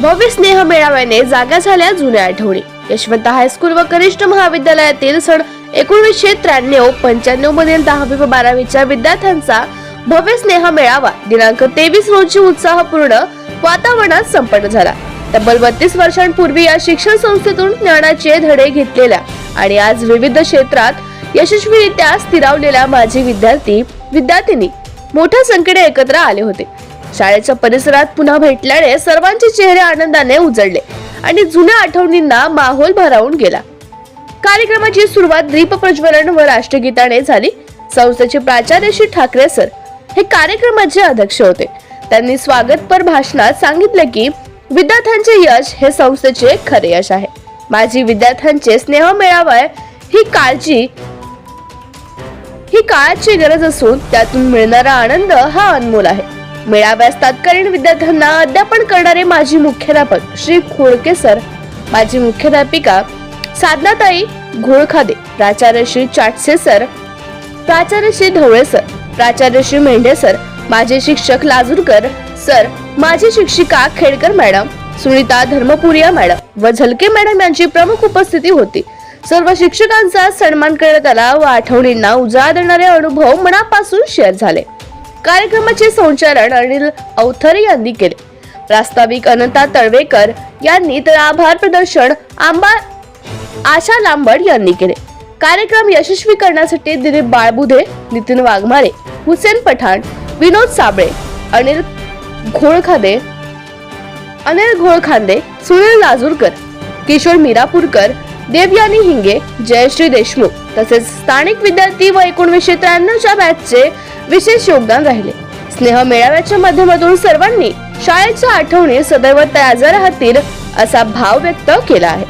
भव्य स्नेह मेळाव्याने जागा झाल्या जुन्या आठवणी. यशवंत हायस्कूल व कनिष्ठ महाविद्यालयातील सण एकोणीसशे त्र्याण्णव पंच्याण्णव मधील दहावी व बारावीच्या विद्यार्थ्यांचा भव्य स्नेह मेळावा. दिनांक तेवीस रोजी उत्साहपूर्ण वातावरणात संपन्न झाला. तब्बल बत्तीस वर्षांपूर्वी या शिक्षण संस्थेतून ज्ञानाचे धडे घेतलेल्या आणि आज विविध क्षेत्रात यशस्वीरित्या स्थिरावलेल्या माजी विद्यार्थी विद्यार्थिनी मोठ्या संख्येने एकत्र आले होते. शाळेच्या परिसरात पुन्हा भेटल्याने सर्वांचे चेहरे आनंदाने उजळले आणि जुन्या आठवणींना माहोल भरावून गेला. कार्यक्रमाची सुरुवात दीप प्रज्वलन व राष्ट्रगीताने झाली. संस्थेचे प्राचार्य श्री ठाकरे सर हे कार्यक्रमाचे अध्यक्ष होते. त्यांनी स्वागतपर भाषणात सांगितले की विद्यार्थ्यांचे यश हे संस्थेचे खरे यश आहे. माझी विद्यार्थ्यांचे स्नेह मेळावा ही काळजी ही काळाची गरज असून त्यातून मिळणारा आनंद हा अनमोल आहे. मेळाव्यास तात्कालीन विद्यार्थ्यांना अध्यापन करणारे माजी मुख्याध्यापक श्री खोडके सर माजी मुख्याध्यापिका साधनाताई घोळखादे प्राचार्य श्री चाटसे सर प्राचार्य श्री ढवळे सर प्राचार्य श्री मेंढे सर माजी शिक्षक लाजूरकर सर माजी शिक्षिका खेडकर मॅडम सुनीता धर्मपुरिया मॅडम व झलके मॅडम यांची प्रमुख उपस्थिती होती. सर्व शिक्षकांचा सन्मान करण्यात आला व आठवणींना उजाळा देणारे अनुभव मनापासून शेअर झाले. कार्यक्रमाचे संचालन अनिल अवथरे यांनी केले. प्रास्ताविक अनंता तळवेकर यांनी तर आभार प्रदर्शन आंबा आशा लांबड यांनी केले. कार्यक्रम यशस्वी करण्यासाठी दिलीप बाळबुधे नितीन वाघमारे हुसेन पठाण विनोद साबळे अनिल घोळखादे अनिल घोळखांदे सुनील लाजूरकर किशोर मीरापूरकर देवयानी हिंगे जयश्री देशमुख तसेच स्थानिक विद्यार्थी व एकोणीसशे त्र्याण्णवच्या बॅचचे विशेष योगदान राहिले. स्नेह मेळाव्याच्या माध्यमातून सर्वांनी शाळेच्या आठवणी सदैव ताज्या राहतील असा भाव व्यक्त केला आहे.